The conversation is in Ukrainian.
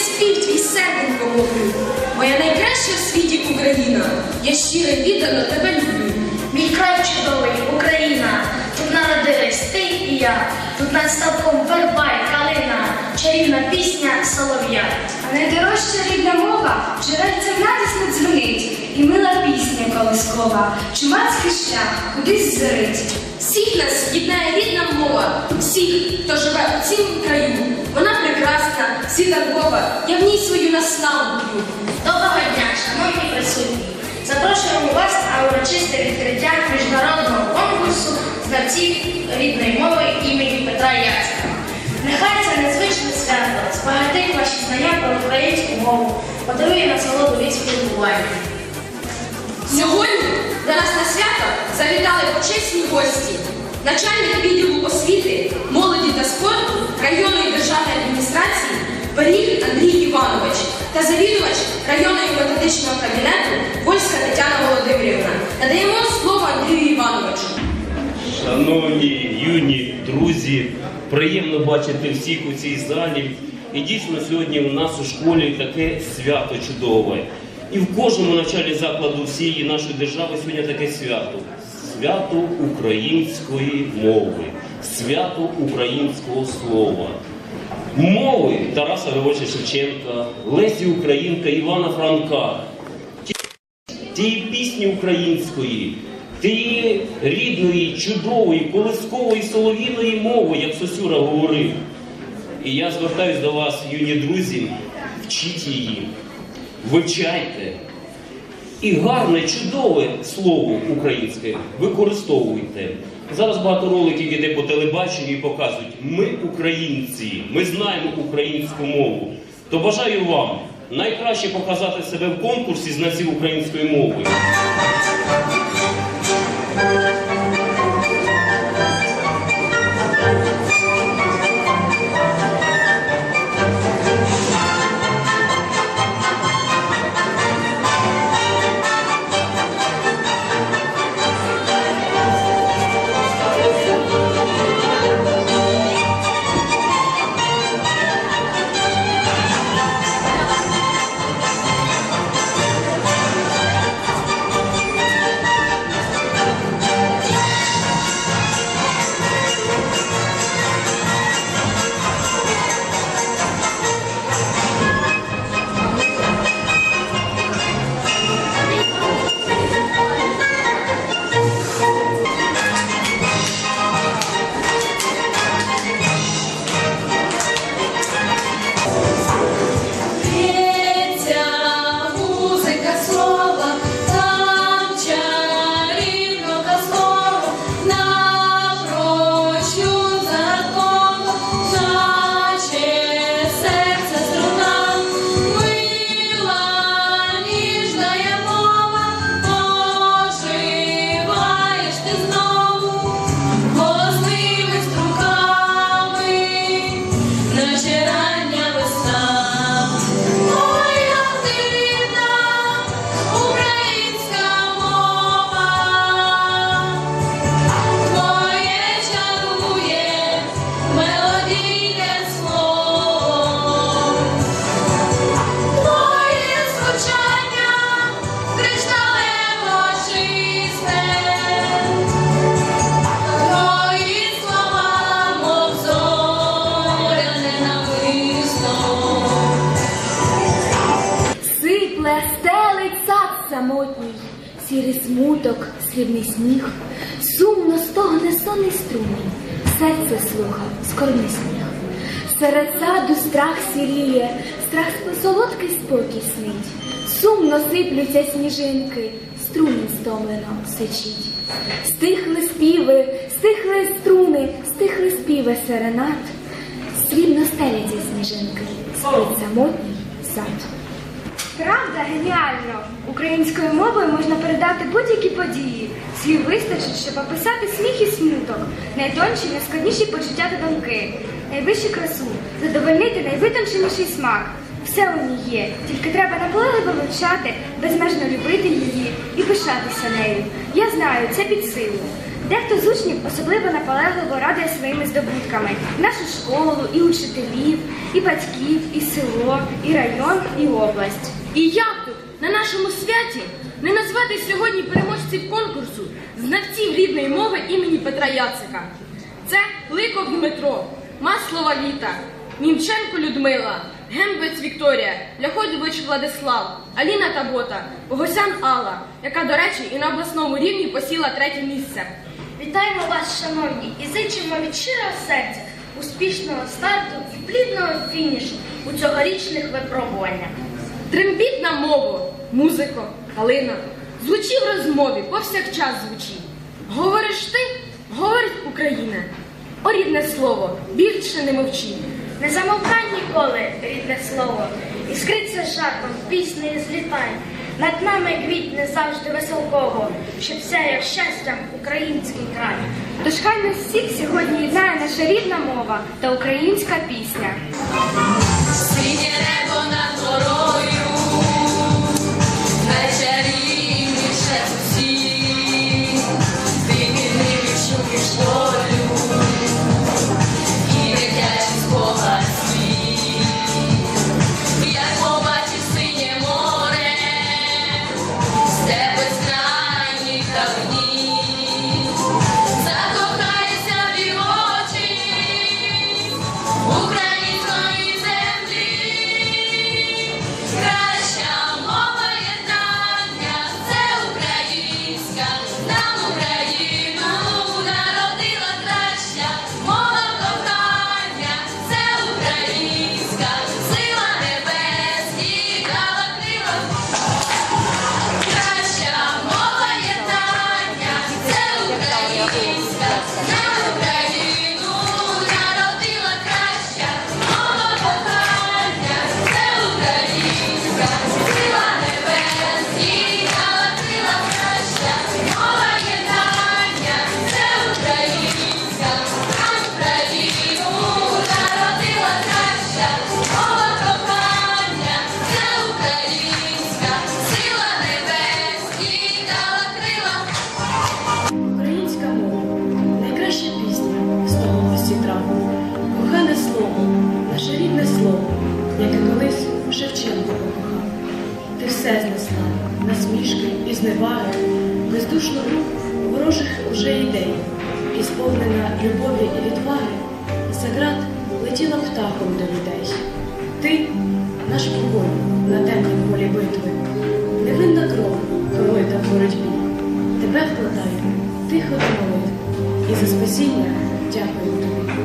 спів твій серденько мовлю. Моя найкраща в світі Україна, я щиро й віддано тебе люблю. Мій край чудовий, Україна, тут народились ти і я, тут над ставком верба й калина, чарівна пісня солов'я. А найдорожча рідна мова джерельцем радісно дзвонить, і мила пісня колискова, чумацький шлях кудись зорить. Всіх нас єднає рідна мова, всіх, хто живе у цім краю. Вона прекрасна, світанкова, я в ній свою наснагу. Доброго дня, шановні присутні! Запрошуємо вас на урочисте відкриття міжнародного конкурсу знавців рідної мови імені Петра Яцька. Нехай це незвичне свято збагатить ваші знання про українську мову, подарує насолоду від спілкування. Сьогодні до нас на свято завітали почесні гості, начальник відділу освіти, молоді та спорту районної державної адміністрації Беріг Андрій Іванович та завідувач районного методичного кабінету Вольська Тетяна Володимирівна. Надаємо слово Андрію Івановичу. Шановні юні друзі, приємно бачити всіх у цій залі. І дійсно сьогодні у нас у школі таке свято чудове. І в кожному навчальному закладу всієї нашої держави сьогодні таке свято. Свято української мови, свято українського слова. Мови Тараса Григоровича Шевченка, Лесі Українка, Івана Франка, тієї пісні української, тієї рідної, чудової, колискової солов'їної мови, як Сосюра говорив. І я звертаюсь до вас, юні друзі, вчіть її, вивчайте. І гарне, чудове слово українське використовуйте. Зараз багато роликів іде по телебаченню і показують, ми українці, ми знаємо українську мову. То бажаю вам найкраще показати себе в конкурсі знавців української мови. Сірий смуток, слідний сніг, сумно стогне сонний струмінь, серце слуха, скорбний сміх. Серед саду страх сіріє, страх солодкий спокій снить, сумно сиплються сніжинки, струмінь стомлено сичить. Стихли співи, стихли струни, стихли співи серенад, срібно стеляться сніжинки, спить самотній сад. Правда, геніально! Українською мовою можна передати будь-які події. Слів вистачить, щоб описати сміх і смуток, найтонші, найскладніші почуття та думки, найвищу красу, задовольнити найвитонченіший смак. Все у ній є, тільки треба наполегливо вивчати, безмежно любити її і пишатися нею. Я знаю, це під силу. Дехто з учнів особливо наполегливо радує своїми здобутками нашу школу, і учителів, і батьків, і село, і район, і область. І як тут, на нашому святі, не назвати сьогодні переможців конкурсу знавців рідної мови імені Петра Яцика? Це Ликов Дмитро, Маслова Літа, Німченко Людмила, Гембець Вікторія, Ляходович Владислав, Аліна Табота, Богосян Алла, яка, до речі, і на обласному рівні посіла третє місце. Вітаємо вас, шановні, і зичимо від щирого серця успішного старту і плідного фінішу у цьогорічних випробуваннях. Трембіть на мову, музико, калина, звучи в розмові, повсякчас звучи. Говориш ти, говорить Україна. О, рідне слово, більше не мовчи. Не замовкай ніколи, рідне слово, іскриться жарком, пісни злітай. Над нами квітне завжди веселково, щоб сяяв щастям український край. Тож хай нас всіх сьогодні єднає наша рідна мова та українська пісня. Синє небо над горою, зневаги, бездушну рух ворожих уже ідей, і сповнена любові і відваги, Заград летіла птахом до людей. Ти наш вогонь на темній полі битви, невинна кров пролита в боротьбі. Тебе вкладаю тихо до молитви, і за спасіння дякую тобі.